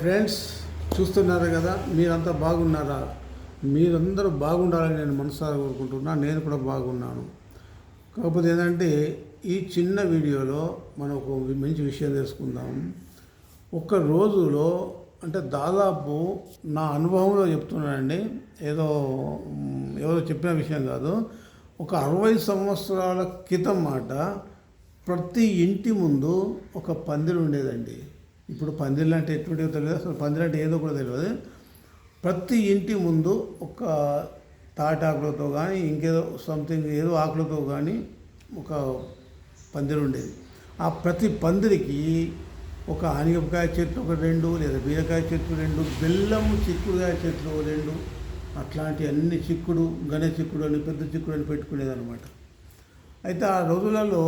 Friends చూస్తున్నారు కదా మీరంతా బాగున్నారా? మీరందరూ బాగుండాలని నేను మనసారా కోరుకుంటున్నా నేను కూడా బాగున్నాను. కాకపోతే ఏంటంటే ఈ చిన్న వీడియోలో మనం ఒక మంచి విషయం తెలుసుకుందాం. ఒక రోజులో అంటే దాదాపు నా అనుభవంలో చెప్తున్నానండి ఏదో ఎవరో చెప్పిన విషయం కాదు ఒక అరవై సంవత్సరాల క్రితం మాట ప్రతి ఇంటి ముందు ఒక పందిరి ఉండేదండి. ఇప్పుడు పందిర్లు అంటే ఎటువంటివో తెలియదు అసలు పందిళ్ళు అంటే ఏదో కూడా తెలియదు ప్రతి ఇంటి ముందు ఒక తాటాకులతో కానీ ఇంకేదో సంథింగ్ ఏదో ఆకులతో కానీ ఒక పందిరి ఉండేది. ఆ ప్రతి పందిరికి ఒక ఆనిగపకాయ చెట్లు ఒక రెండు లేదా బీరకాయ చెట్లు రెండు బెల్లం చిక్కుడుకాయ చెట్లు రెండు అట్లాంటి అన్ని చిక్కుడు గణే చిక్కుడు అని పెద్ద చిక్కుడు అని పెట్టుకునేదన్నమాట. అయితే ఆ రోజులలో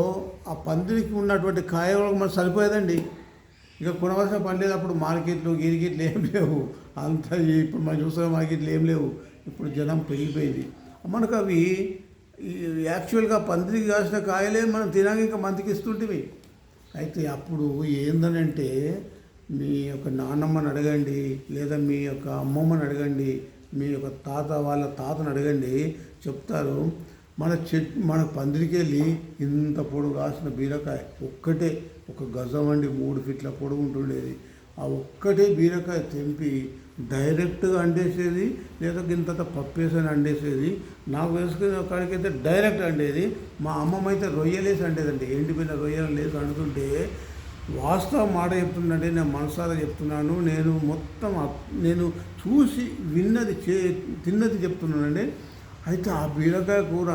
ఆ పందిరికి ఉన్నటువంటి కాయలకు మనకు సరిపోయేదండి. ఇక కొనవలసిన పని లేదు అప్పుడు మార్కెట్లు గిరిగిట్లు ఏం లేవు. అంత ఇప్పుడు మనం చూస్తున్న మార్కెట్లు ఏం లేవు. ఇప్పుడు జనం పెరిగిపోయింది. మనకు అవి యాక్చువల్గా పందిరికి కాసిన కాయలే మనం తినాక ఇంకా మందికి ఇస్తుంటివి. అయితే అప్పుడు ఏందనంటే మీ యొక్క నాన్నమ్మని అడగండి లేదా మీ యొక్క అమ్మమ్మని అడగండి మీ యొక్క తాత వాళ్ళ తాతను అడగండి చెప్తారు మన చెట్ మన పందిరికెళ్ళి ఇంత పొడుగు కాసిన బీరకాయ ఒక్కటే ఒక గజం అండి మూడు ఫీట్ల పొడుగు ఉంటుండేది. ఆ ఒక్కటే బీరకాయ తెంపి డైరెక్ట్గా అండేసేది లేదా ఇంత పప్పేసని అండేసేది. నాకు వేసుకునే కాడికైతే డైరెక్ట్ అండేది. మా అమ్మమ్మ అయితే రొయ్యలేసి అండేదండి. ఎండిపోయిన రొయ్యలు లేసి అండుతుంటే వాస్తవం మాట చెప్తుందంటే నేను మనసారా చెప్తున్నాను. నేను మొత్తం నేను చూసి విన్నది చే తిన్నది చెప్తున్నానండి. అయితే ఆ బీరకాయ కూర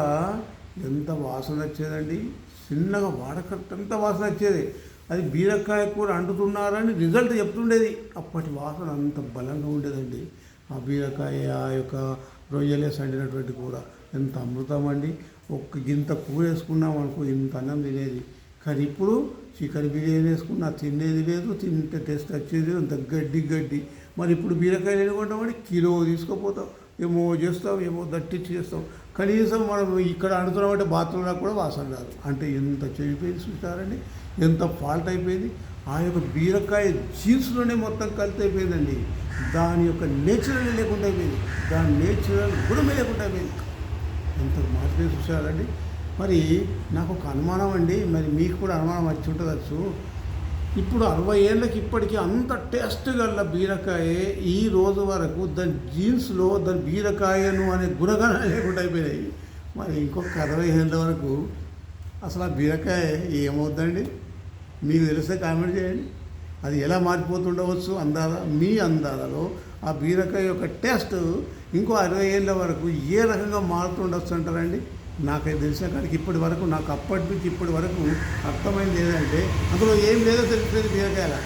ఎంత వాసన వచ్చేదండి? చిన్నగా వాడకట్టంత వాసన వచ్చేది. అది బీరకాయ కూర అంటుతున్నారని రిజల్ట్ చెప్తుండేది. అప్పటి వాసన అంత బలంగా ఉండేదండి. ఆ బీరకాయ ఆ యొక్క రొయ్యలే సండినటువంటి కూర. ఎంత అమృతం అండి. ఒక్క గింత కూర వేసుకున్నాం అనుకో ఇంత అన్నం తినేది. కానీ ఇప్పుడు చికెన్ బిర్యానీ వేసుకున్నా తినేది లేదు తింటే టేస్ట్ వచ్చేది అంత గడ్డి గడ్డి. మరి ఇప్పుడు బీరకాయలు ఎన్నుకుంటామని కిలో తీసుకుపోతాం. ఏమో చేస్తాం ఏమో దట్టించి చేస్తాం. కనీసం మనం ఇక్కడ అంటున్నామంటే బాత్రూంలో కూడా వాసన రాదు. అంటే ఎంత చెడిపోయింది చూస్తారండి ఎంత ఫాల్ట్ అయిపోయింది? ఆ యొక్క బీరకాయ జీన్స్లోనే మొత్తం కలిసి అయిపోయిందండి. దాని యొక్క నేచురల్ లేకుండా అయిపోయింది. దాని నేచురల్ గుణమే లేకుండా అయిపోయింది. ఎంత మార్పులు చూసారండి? మరి నాకు ఒక అనుమానం అండి. మరి మీకు కూడా అనుమానం వచ్చి ఉంటుందచ్చు ఇప్పుడు అరవై ఏళ్ళకి ఇప్పటికీ అంత టేస్ట్ గల బీరకాయ ఈ రోజు వరకు దాని జీన్స్లో దాని బీరకాయను అనే గుణగణం లేకుండా అయిపోయినాయి. మరి ఇంకొక అరవై ఏళ్ళ వరకు అసలు ఆ బీరకాయ ఏమవుతుందండి మీకు తెలిస్తే కామెంట్ చేయండి. అది ఎలా మారిపోతుండవచ్చు? అందాల మీ అందాలలో ఆ బీరకాయ యొక్క టేస్ట్ ఇంకో అరవై ఏళ్ళ వరకు ఏ రకంగా మారుతుండొచ్చు అంటారండి? నాకు తెలిసిన కాడికి ఇప్పటి వరకు నాకు అప్పటి నుంచి ఇప్పటి వరకు అర్థమైంది ఏంటంటే అందులో ఏం లేదో తెలుస్తుంది బీరకాయల.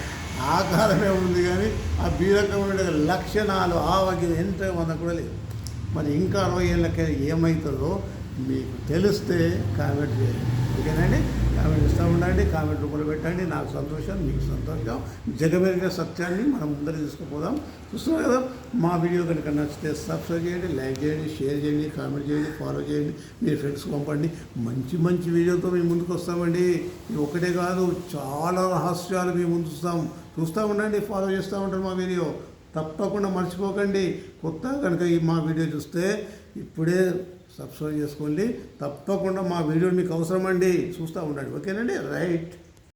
ఆకారమే ఉంది కానీ ఆ బీరకాయ ఉండే లక్షణాలు ఆవగ్యం ఎంత మనకు కూడా లేదు మరి ఇంకా అరవై ఏళ్ళకి ఏమవుతుందో మీకు తెలిస్తే కామెంట్ చేయండి. ఓకేనండి? కామెంట్ ఇస్తూ ఉండండి కామెంట్ రూపంలో పెట్టండి. నాకు సంతోషం మీకు సంతోషం. జగమెరిగే సత్యాన్ని మనం ముందర తీసుకుపోదాం. చూస్తున్నారు కదా మా వీడియో కనుక నచ్చితే సబ్స్క్రైబ్ చేయండి లైక్ చేయండి షేర్ చేయండి కామెంట్ చేయండి ఫాలో చేయండి మీ ఫ్రెండ్స్ పంపండి. మంచి మంచి వీడియోతో మేము ముందుకు వస్తామండి. ఇది ఒకటే కాదు చాలా రహస్యాలు మేము ముందు చూస్తాం. చూస్తూ ఉండండి ఫాలో చేస్తూ ఉంటారు మా వీడియో. తప్పకుండా మర్చిపోకండి. కొత్త కనుక ఈ మా వీడియో చూస్తే ఇప్పుడే సబ్స్క్రైబ్ చేసుకోండి. తప్పకుండా మా వీడియో మీకు అవసరమండి. చూస్తూ ఉండండి. ఓకేనండి? రైట్.